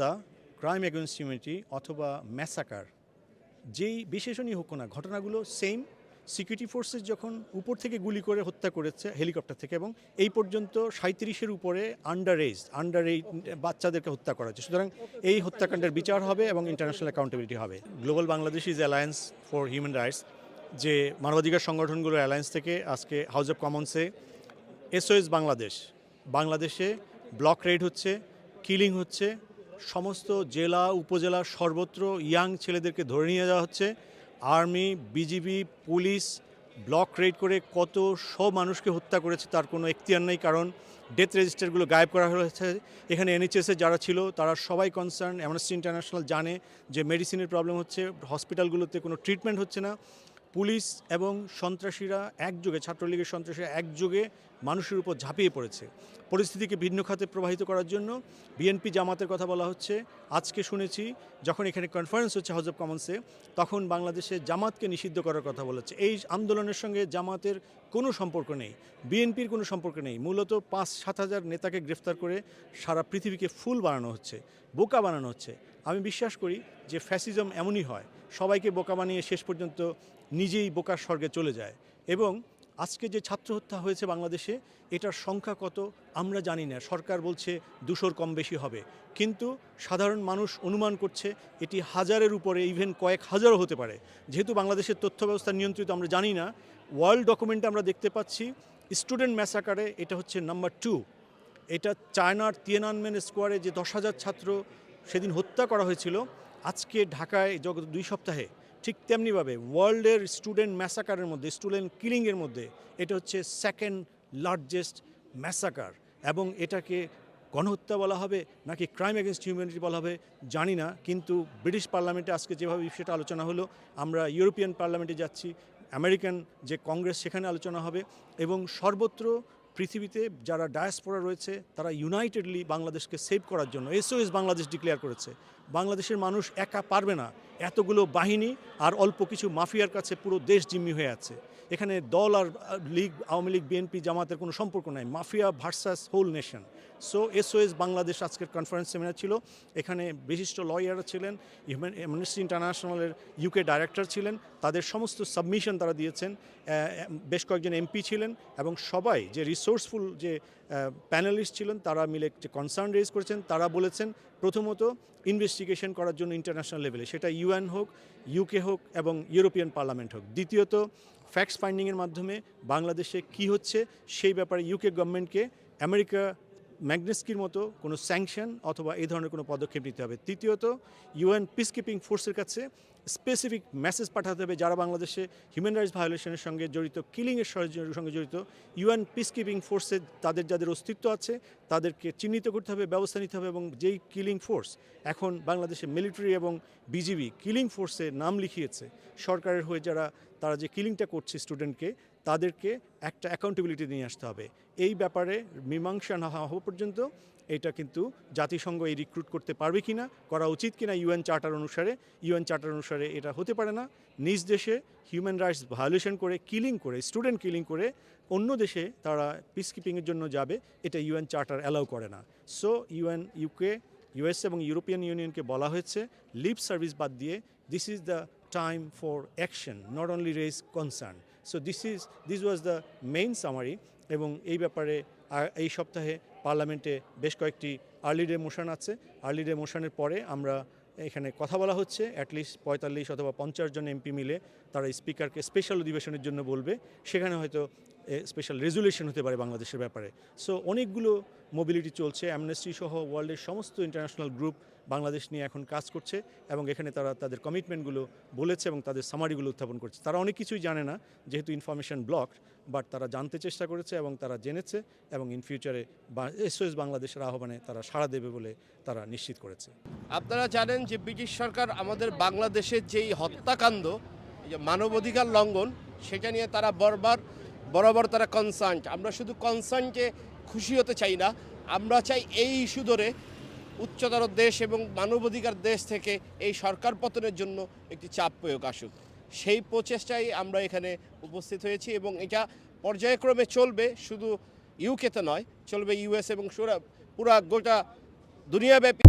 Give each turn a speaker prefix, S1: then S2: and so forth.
S1: হত্যা crime against humanity অথবা massacre যেই বিশেষণই হোক না, ঘটনাগুলো সেম সিকিউরিটি ফোর্সেস যখন উপর থেকে গুলি করে হত্যা করেছে হেলিকপ্টার থেকে, এবং এই পর্যন্ত সাঁত্রিশের উপরে আন্ডার এজ আন্ডার এই বাচ্চাদেরকে হত্যা করা হচ্ছে। সুতরাং এই হত্যাকাণ্ডের বিচার হবে এবং ইন্টারন্যাশনাল অ্যাকাউন্টেবিলিটি হবে। Global Bangladesh is alliance for human rights যে মানবাধিকার সংগঠনগুলোর অ্যালায়েন্স থেকে আজকে হাউস অফ কমন্সে এসওএস বাংলাদেশ বাংলাদেশে ব্লক রেড হচ্ছে কিলিং হচ্ছে সমস্ত জেলা, উপজেলা, সর্বত্র ইয়াং ছেলেদেরকে ধরে নিয়ে যাওয়া হচ্ছে। Army, BGB, police block raid করে কত সব মানুষকে হত্যা করেছে তার কোনো এখতিয়ার নেই, কারণ ডেথ রেজিস্টারগুলো গায়েব করা হয়েছে। এখানে এনএইচএসে যারা ছিল, তারা সবাই কনসার্ন অ্যামনেস্টি ইন্টারন্যাশনাল জানে যে মেডিসিনের প্রবলেম হচ্ছে হসপিটালগুলোতে কোনো ট্রিটমেন্ট হচ্ছে না। পুলিশ এবং সন্ত্রাসীরা একযোগে, ছাত্রলীগের সন্ত্রাসীরা একযোগে মানুষের উপর ঝাঁপিয়ে পড়েছে। পরিস্থিতিকে ভিন্ন খাতে প্রবাহিত করার জন্য বিএনপি জামাতের কথা বলা হচ্ছে। আজকে শুনেছি, যখন এখানে কনফারেন্স হচ্ছে হাউস অফ কমন্সে তখন বাংলাদেশে জামাতকে নিষিদ্ধ করার কথা বলেছে এই আন্দোলনের সঙ্গে জামাতের কোনো সম্পর্ক নেই, বিএনপির কোনো সম্পর্ক নেই। মূলত পাঁচ সাত হাজার নেতাকে গ্রেফতার করে সারা পৃথিবীকে ফুল বানানো হচ্ছে, বোকা বানানো হচ্ছে। আমি বিশ্বাস করি যে ফ্যাসিজম এমনই হয়। সবাইকে বোকা বানিয়ে শেষ পর্যন্ত নিজেই বোকার স্বর্গে চলে যায়। এবং আজকে যে ছাত্র হত্যা হয়েছে বাংলাদেশে, এটার সংখ্যা কত আমরা জানি না। সরকার বলছে দুশোর কম বেশি হবে। কিন্তু সাধারণ মানুষ অনুমান করছে এটি হাজারের উপরে ইভেন কয়েক হাজারও হতে পারে। যেহেতু বাংলাদেশের তথ্য ব্যবস্থা নিয়ন্ত্রিত আমরা জানি না ওয়ার্ল্ড ডকুমেন্টে আমরা দেখতে পাচ্ছি স্টুডেন্ট ম্যাসাকারে এটা হচ্ছে নাম্বার টু এটা চায়নার তিয়েনানমেন স্কোয়ারে যে দশ হাজার ছাত্র সেদিন হত্যা করা হয়েছিল। আজকে ঢাকায় জগৎ দুই সপ্তাহে ঠিক তেমনিভাবে ওয়ার্ল্ডের স্টুডেন্ট ম্যাসাকারের মধ্যে, স্টুডেন্ট কিলিংয়ের মধ্যে এটা হচ্ছে সেকেন্ড লার্জেস্ট ম্যাসাকার এবং এটাকে গণহত্যা বলা হবে নাকি ক্রাইম এগেনস্ট হিউম্যানিটি বলা হবে জানি না, কিন্তু ব্রিটিশ পার্লামেন্টে আজকে যেভাবে বিষয়টা আলোচনা হলো, আমরা ইউরোপিয়ান পার্লামেন্টে যাচ্ছি, আমেরিকান যে কংগ্রেস সেখানে আলোচনা হবে এবং সর্বত্র পৃথিবীতে যারা ডায়াসপোরা রয়েছে, তারা ইউনাইটেডলি বাংলাদেশকে সেভ করার জন্য এসওএস বাংলাদেশ ডিক্লেয়ার করেছে। বাংলাদেশের মানুষ একা পারবে না। এতগুলো বাহিনী আর অল্প কিছু মাফিয়ার কাছে পুরো দেশ জিম্মি হয়ে আছে। এখানে দল আর লীগ, আওয়ামী লীগ বিএনপি জামাতের কোনো সম্পর্ক নাই। Mafia versus whole nation so SOS Bangladesh আজকের কনফারেন্স সেমিনার ছিল। এখানে বিশিষ্ট লয়াররা ছিলেন হিউম্যান অ্যামনেস্টি ইন্টারন্যাশনালের ইউকে ডাইরেক্টর ছিলেন, তাদের সমস্ত সাবমিশন তারা দিয়েছেন। বেশ কয়েকজন এমপি ছিলেন এবং সবাই যে রিসোর্সফুল যে প্যানেলিস্ট ছিলেন, তারা মিলে যে কনসার্ন রেজ করেছেন, তারা বলেছেন প্রথমত ইনভেস্টিগেশন করার জন্য ইন্টারন্যাশনাল লেভেলে সেটা ইউএন হোক ইউকে হোক এবং ইউরোপিয়ান পার্লামেন্ট হোক। দ্বিতীয়ত ফ্যাক্টস ফাইন্ডিংয়ের মাধ্যমে বাংলাদেশে কি হচ্ছে, সেই ব্যাপারে ইউকে গভর্নমেন্টকে আমেরিকা ম্যাগনেস্কির মতো কোনো স্যাংশন অথবা এই ধরনের কোনো পদক্ষেপ নিতে হবে। তৃতীয়ত, ইউএন পিসকিপিং ফোর্সের কাছে স্পেসিফিক মেসেজ পাঠাতে হবে যারা বাংলাদেশে হিউম্যান রাইটস ভায়োলেশনের সঙ্গে জড়িত কিলিংয়ের সঙ্গে জড়িত। ইউএন পিসকিপিং ফোর্সে তাদের যাদের অস্তিত্ব আছে, তাদেরকে চিহ্নিত করতে হবে, ব্যবস্থা নিতে হবে এবং যেই কিলিং ফোর্স এখন বাংলাদেশে মিলিটারি এবং বিজিবি কিলিং ফোর্সে নাম লিখিয়েছে, সরকারের হয়ে যারা, তারা যে কিলিংটা করছে স্টুডেন্টকে তাদেরকে একটা অ্যাকাউন্টেবিলিটি নিয়ে আসতে হবে। এই ব্যাপারে মীমাংসা না হওয়া পর্যন্ত এটা কিন্তু জাতিসংঘ এই রিক্রুট করতে পারবে কিনা, করা উচিত কিনা ইউএন চার্টার অনুসারে ইউএন চার্টার অনুসারে এটা হতে পারে না। নিজ দেশে হিউম্যান রাইটস ভায়োলেশন করে কিলিং করে স্টুডেন্ট কিলিং করে অন্য দেশে তারা পিস কিপিংয়ের জন্য যাবে, এটা ইউএন চার্টার অ্যালাউ করে না। So UN UK US European European ইউনিয়নকে বলা হয়েছে লিভ সার্ভিস বাদ দিয়ে this is the time for action not only raise concern so this is this was the main summary এবং এই ব্যাপারে এই সপ্তাহে পার্লামেন্টে বেশ কয়েকটি আর্লি ডে মোশন আছে। আর্লি ডে মোশনের পরে আমরা এখানে কথা বলা হচ্ছে। অ্যাটলিস্ট পঁয়তাল্লিশ অথবা পঞ্চাশ জন এমপি মিলে তারা স্পিকারকে স্পেশাল অধিবেশনের জন্য বলবে। সেখানে হয়তো স্পেশাল রেজুলেশন হতে পারে বাংলাদেশের ব্যাপারে। সো অনেকগুলো মোবিলিটি চলছে অ্যামনেস্টি সহ ওয়ার্ল্ডের সমস্ত ইন্টারন্যাশনাল গ্রুপ বাংলাদেশ নিয়ে এখন কাজ করছে এবং এখানে তারা তাদের কমিটমেন্টগুলো বলেছে এবং তাদের সামারিগুলো উত্থাপন করছে। তারা অনেক কিছুই জানে না, যেহেতু ইনফরমেশন ব্লক বাট তারা জানতে চেষ্টা করেছে এবং তারা জেনেছে এবং ইন ফিউচারে এসওএস বাংলাদেশের আহ্বানে তারা সাড়া দেবে বলে তারা নিশ্চিত করেছে।
S2: আপনারা জানেন যে ব্রিটিশ সরকার আমাদের বাংলাদেশের যেই হত্যাকাণ্ড মানবাধিকার লঙ্ঘন, সেটা নিয়ে তারা বরবার বরাবর তারা কনসার্ন আমরা শুধু কনসার্নকে খুশি হতে চাই না, আমরা চাই এই ইস্যু ধরে উচ্চতর দেশ এবং মানবাধিকার দেশ থেকে এই সরকার পতনের জন্য একটি চাপ প্রয়োগ আসুক। সেই প্রচেষ্টায় আমরা এখানে উপস্থিত হয়েছি এবং এটা পর্যায়ক্রমে চলবে, শুধু ইউকেতে নয়, চলবে ইউএস এবং পুরা গোটা দুনিয়াব্যাপী